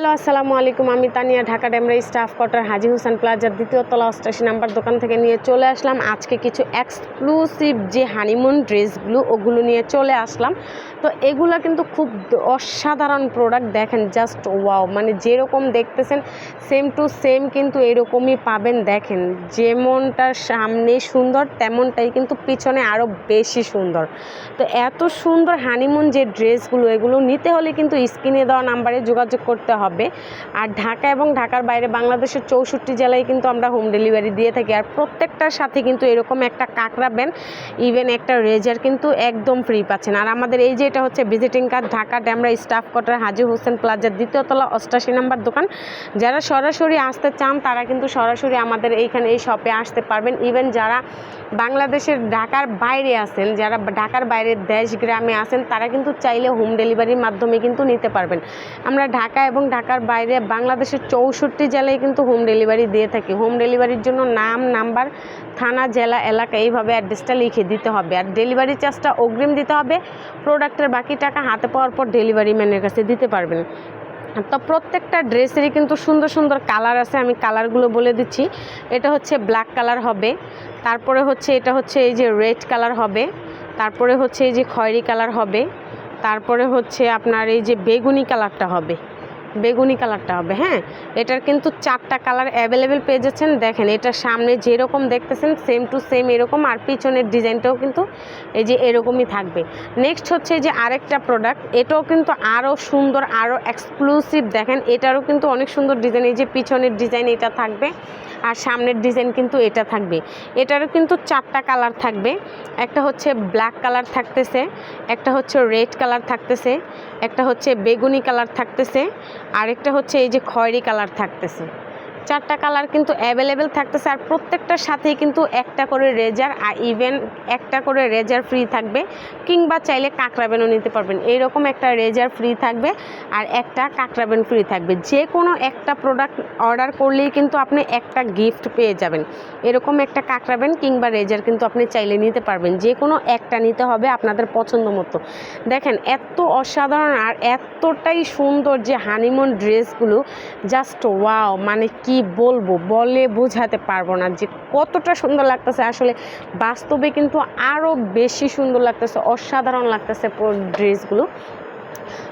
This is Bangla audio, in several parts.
হ্যালো, আসসালামু আলাইকুম। আমি তানিয়া, ঢাকা ডেমরা স্টাফ কোয়ার্টার, হাজি হোসেন প্লাজার দ্বিতীয় তলা অষ্টাশি নাম্বার দোকান থেকে নিয়ে চলে আসলাম। আজকে কিছু এক্সক্লুসিভ যে হানিমুন ড্রেসগুলো ওগুলো নিয়ে চলে আসলাম। তো এগুলো কিন্তু খুব অসাধারণ প্রোডাক্ট দেখেন জাস্ট ওয়াও মানে যেরকম দেখতেছেন সেম টু সেম কিন্তু এরকমই পাবেন, দেখেন। যেমনটা সামনে সুন্দর, তেমনটাই কিন্তু পিছনে আরও বেশি সুন্দর। তো এত সুন্দর হানিমুন যে ড্রেসগুলো এগুলো নিতে হলে কিন্তু স্ক্রিনে দেওয়া নাম্বারে যোগাযোগ করতে হবে। আর ঢাকা এবং ঢাকার বাইরে বাংলাদেশের চৌষট্টি জেলায় কিন্তু আমরা হোম ডেলিভারি দিয়ে থাকি। আর প্রত্যেকটার সাথে কিন্তু এরকম একটা কাঁকড়া ব্যান ইভেন একটা রেজার কিন্তু একদম ফ্রি পাচ্ছেন। আর আমাদের এই যে এটা হচ্ছে visiting card Dhaka Demra staff quarter Haji Hossain প্লাজার দ্বিতীয়তলা অষ্টাশি নাম্বার দোকান। যারা সরাসরি আসতে চান, তারা কিন্তু সরাসরি আমাদের এইখানে এই শপে আসতে পারবেন। ইভেন যারা বাংলাদেশের ঢাকার বাইরে আছেন, যারা ঢাকার বাইরে দেশ গ্রামে আছেন, তারা কিন্তু চাইলে হোম ডেলিভারির মাধ্যমে কিন্তু নিতে পারবেন। আমরা ঢাকা এবং ঢাকার বাইরে বাংলাদেশের চৌষট্টি জেলায় কিন্তু হোম ডেলিভারি দিয়ে থাকি। হোম ডেলিভারির জন্য নাম নাম্বার থানা, জেলা, এলাকা এইভাবে অ্যাড্রেসটা লিখে দিতে হবে। আর ডেলিভারি চার্জটা অগ্রিম দিতে হবে। প্রোডাক্টের বাকি টাকা হাতে পাওয়ার পর ডেলিভারি ম্যানের কাছে দিতে পারবেন। তো প্রত্যেকটা ড্রেসেরই কিন্তু সুন্দর সুন্দর কালার আছে। আমি কালারগুলো বলে দিচ্ছি। এটা হচ্ছে ব্ল্যাক কালার হবে। তারপরে হচ্ছে, এটা হচ্ছে এই যে রেড কালার হবে। তারপরে হচ্ছে এই যে খয়েরি কালার হবে। তারপরে হচ্ছে আপনার এই যে বেগুনি কালারটা হবে। বেগুনি কালারটা হবে হ্যাঁ? এটার কিন্তু চারটা কালার অ্যাভেলেবেল পেয়ে যাচ্ছেন। দেখেন, এটার সামনে যেরকম দেখতেছেন সেম টু সেম এরকম, আর পিছনের ডিজাইনটাও কিন্তু এই যে এরকমই থাকবে। নেক্সট হচ্ছে যে আরেকটা প্রোডাক্ট এটাও কিন্তু আরও সুন্দর, আরও এক্সক্লুসিভ দেখেন, এটারও কিন্তু অনেক সুন্দর ডিজাইন এই যে পিছনের ডিজাইন এটা থাকবে, আর সামনের ডিজাইন কিন্তু এটা থাকবে। এটারও কিন্তু চারটা কালার থাকবে, একটা হচ্ছে ব্ল্যাক কালার থাকতেছে, একটা হচ্ছে রেড কালার থাকতেছে, একটা হচ্ছে বেগুনি কালার থাকতেছে আরেকটা হচ্ছে এই যে খয়েরি কালার থাকতেছে। চারটা কালার কিন্তু অ্যাভেলেবেল থাকতেছে আর প্রত্যেকটার সাথেই কিন্তু একটা করে রেজার আর ইভেন একটা করে রেজার ফ্রি থাকবে। কিংবা চাইলে কাঁকড়াবেনও নিতে পারবেন। এইরকম একটা রেজার ফ্রি থাকবে আর একটা কাঁকড়াবেন ফ্রি থাকবে। যে কোনো একটা প্রোডাক্ট অর্ডার করলেই কিন্তু আপনি একটা গিফট পেয়ে যাবেন। এরকম একটা কাঁকড়াবেন কিংবা রেজার কিন্তু আপনি চাইলে নিতে পারবেন। যে কোনো একটা নিতে হবে আপনাদের পছন্দ মতো। দেখেন, এত অসাধারণ আর এতটাই সুন্দর যে হানিমুন ড্রেসগুলো জাস্ট ওয়াও মানে কি বলব, বলে বোঝাতে পারব না যে কতটা সুন্দর লাগতেছে। আসলে বাস্তবে কিন্তু আরও বেশি সুন্দর লাগতেছে, অসাধারণ লাগতেছে ড্রেসগুলো।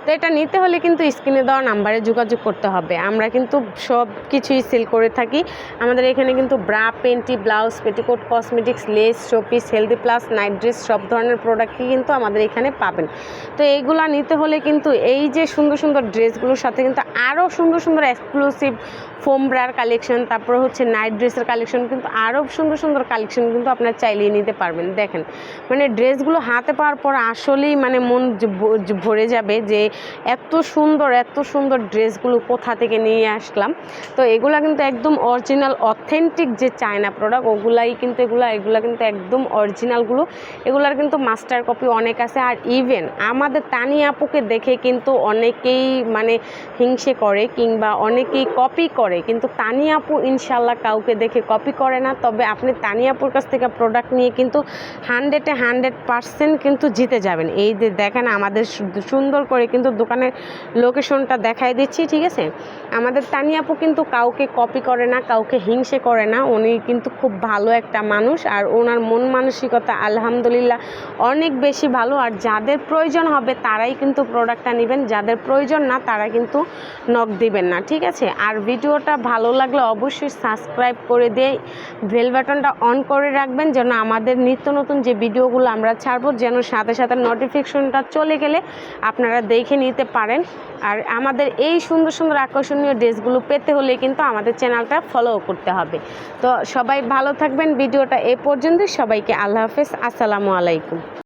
তো এটা নিতে হলে কিন্তু স্ক্রিনে দেওয়া নাম্বারে যোগাযোগ করতে হবে। আমরা কিন্তু সব কিছুই সেল করে থাকি। আমাদের এখানে কিন্তু bra panty, blouse, petticoat, cosmetics, lace, showpiece, healthy plus, night dress সব ধরনের প্রোডাক্টই কিন্তু আমাদের এখানে পাবেন। তো এইগুলা নিতে হলে কিন্তু এই যে সুন্দর সুন্দর ড্রেসগুলোর সাথে কিন্তু আরও সুন্দর সুন্দর এক্সক্লুসিভ ফোম ব্রার কালেকশন তারপর হচ্ছে নাইট ড্রেসের কালেকশন কিন্তু আরও সুন্দর সুন্দর কালেকশন কিন্তু আপনার চাইলেই নিতে পারবেন। দেখেন মানে ড্রেসগুলো হাতে পাওয়ার পর আসলেই মানে মন ভরে যাবে। যে এত সুন্দর এত সুন্দর ড্রেসগুলো কোথা থেকে নিয়ে আসলাম। তো এগুলা কিন্তু একদম অরিজিনাল, অথেন্টিক যে চায়না প্রোডাক্ট ওগুলাই কিন্তু এগুলো, এগুলা কিন্তু একদম অরিজিনালগুলো। এগুলার কিন্তু মাস্টার কপি অনেক আছে। আর ইভেন আমাদের তানি আপুকে দেখে কিন্তু অনেকেই মানে হিংসে করে কিংবা অনেকেই কপি করে। কিন্তু তানি আপু ইনশাল্লাহ কাউকে দেখে কপি করে না। তবে আপনি তানি আপুর কাছ থেকে প্রোডাক্ট নিয়ে কিন্তু হান্ড্রেডে হান্ড্রেড পারসেন্ট কিন্তু জিতে যাবেন। এই যে দেখেন আমাদের সুন্দর করে, কিন্তু দোকানের লোকেশনটা দেখাই দিচ্ছি, ঠিক আছে? আমাদের তানিয়াপু কিন্তু কাউকে কপি করে না, কাউকে হিংসে করে না। উনি কিন্তু খুব ভালো একটা মানুষ, আর ওনার মন মানসিকতা আলহামদুলিল্লাহ অনেক বেশি ভালো। আর যাদের প্রয়োজন হবে, তারাই কিন্তু প্রোডাক্টটা নেবেন। যাদের প্রয়োজন না, তারা কিন্তু নখ দিবেন না, ঠিক আছে? আর ভিডিওটা ভালো লাগলে অবশ্যই সাবস্ক্রাইব করে দিয়ে বেল বাটনটা অন করে রাখবেন, যেন আমাদের নিত্য নতুন যে ভিডিওগুলো আমরা ছাড়বো, যেন সাথে সাথে নোটিফিকেশনটা চলে গেলে আপনারা দেখে নিতে পারেন। আর আমাদের এই সুন্দর সুন্দর, আকর্ষণীয় ড্রেসগুলো পেতে হলে কিন্তু আমাদের চ্যানেলটা ফলো করতে হবে। তো সবাই ভালো থাকবেন। ভিডিওটা এ পর্যন্ত সবাইকে আল্লাহ হাফেজ। আসসালামু আলাইকুম।